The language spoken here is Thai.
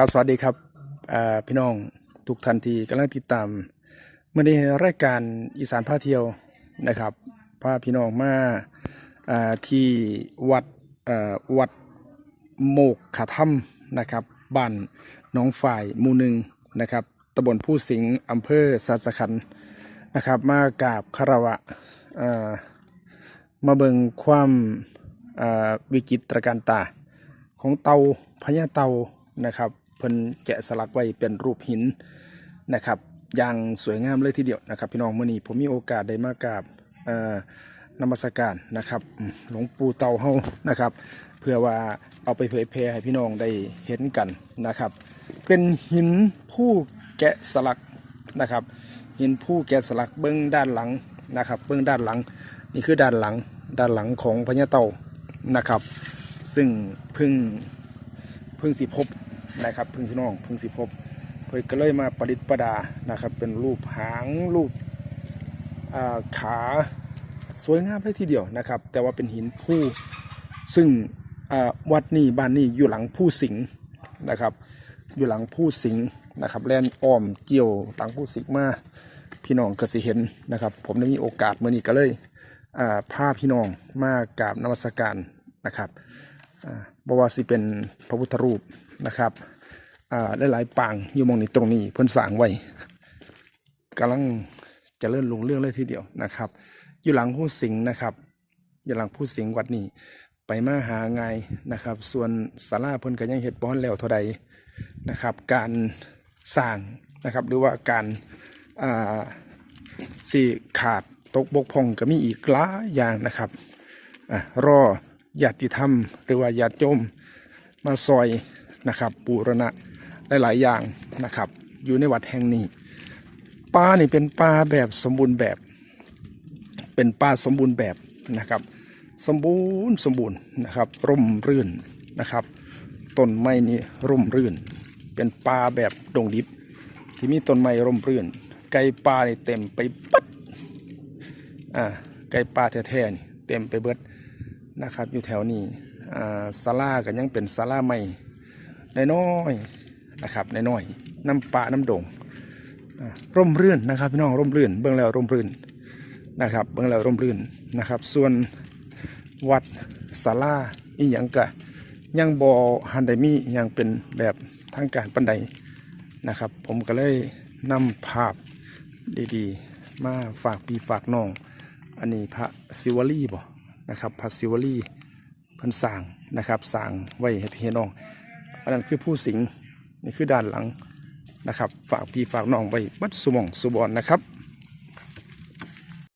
ครับสวัสดีครับพี่น้องทุกท่านที่กำลังติดตามเมื่อในรายการอีสานพาเที่ยวนะครับพาพี่น้องมาที่วัดวัดโมกขาถ้ำนะครับบ้านน้องฝ่ายมูหนึ่งนะครับตำบลผู้สิงห์อำเภอสัสขันนะครับมากราบคารวะามาเบิงความาวิจิตการตาของเตาพญาเตานะครับ เพิ่นแกะสลักไว้เป็นรูปหินนะครับอย่างสวยงามเลยทีเดียวนะครับ พี่น้องมื้อนี้ผมมีโอกาสได้มากราบนมัสการนะครับหลวงปู่เตาเฮานะครับ เพื่อว่าเอาไปเผยแพร่ให้พี่น้องได้เห็นกันนะครับ เป็นหินผู้แกะสลักนะครับ หินผู้แกะสลักเบื้องด้านหลังนะครับ เบื้องด้านหลังนี่คือด้านหลังด้านหลังของพญาเตานะครับ ซึ่งพึ่งพึ่งสิพบ นะครับพึ่งพี่น้องพึ่งสิพบเพิ่นก็เลยมาประดิษฐ์ประดานะครับ เป็นรูปหางรูปาขาสวยงามเลยทีเดียวนะครับ แต่ว่าเป็นหินผู้ซึ่งวัดนี้บ้านนี้อยู่หลังผู้สิงนะครับ อยู่หลังผู้สิงนะครับแลนอ้อมเกี่ยวหลังผู้สิงมาพี่น้องก็สิเห็นนะครับ ผมได้มีโอกาสเมื่อนี้ก็เลยอ่าพาพี่น้องมากราบนมัสการนะครับบว่าสิเป็นพระพุทธรูป นะครับอ่าหลายๆปางอยู่มองนี้ตรงนี้เพิ่นสร้างไว้กำลังจะเลื่อนลงเรื่องเลยทีเดียวนะครับ อยู่หลังผู้สิงนะครับ อยู่หลังผู้สิงวัดนี้ไปมาหาไงนะครับ ส่วนศาลาเพิ่นก็ยังเฮ็ดบ่ทันแล้วเท่าใดนะครับ การสร้างนะครับหรือว่าการอ่าสิขาดตกบกพร่องก็มีอีกหลายอย่างนะครับอะรอญาติธรรม หรือว่าญาติโยมมาซอย นะครับปูรณะหลาย ๆ อย่างนะครับ อยู่ในวัดแห่งนี้ป่านี่เป็นป่าแบบสมบูรณ์แบบ เป็นป่าสมบูรณ์แบบนะครับ สมบูรณ์สมบูรณ์นะครับ ร่มรื่นนะครับต้นไม้นี่ร่มรื่น เป็นป่าแบบดงดิบ ที่มีต้นไม้ร่มรื่น ไก่ป่านี่เต็มไปปัดอ่าไก่ป่าแท้ๆนี่เต็มไปเบิดนะครับอยู่แถวนี้อ่าศาลาก็ยังเป็นศาลาใหม่ น้อยๆนะครับน้อยๆน้ำป่าน้ำดงร่มรื่นนะครับพี่น้องร่มรื่น เบื้องแล้วร่มรื่นนะครับ เบื้องแล้วร่มรื่นนะครับ ส่วนวัดศาลาอีหยังกะยังบอฮันไดมีอหยังเป็นแบบทางการปันใดนะครับ ผมก็เลยนำภาพดีๆ มาฝากพี่ฝากน้อง อันนี้พระศิวลีบ่นะครับพระศิวลีเพิ่นสร้างนะครับสร้างไว้ให้พี่น้อง อันนั้นคือผู้สิงนี่คือด้านหลังนะครับ ฝากพี่ฝากน้องไว้บัดสุมองสุบอนนะครับ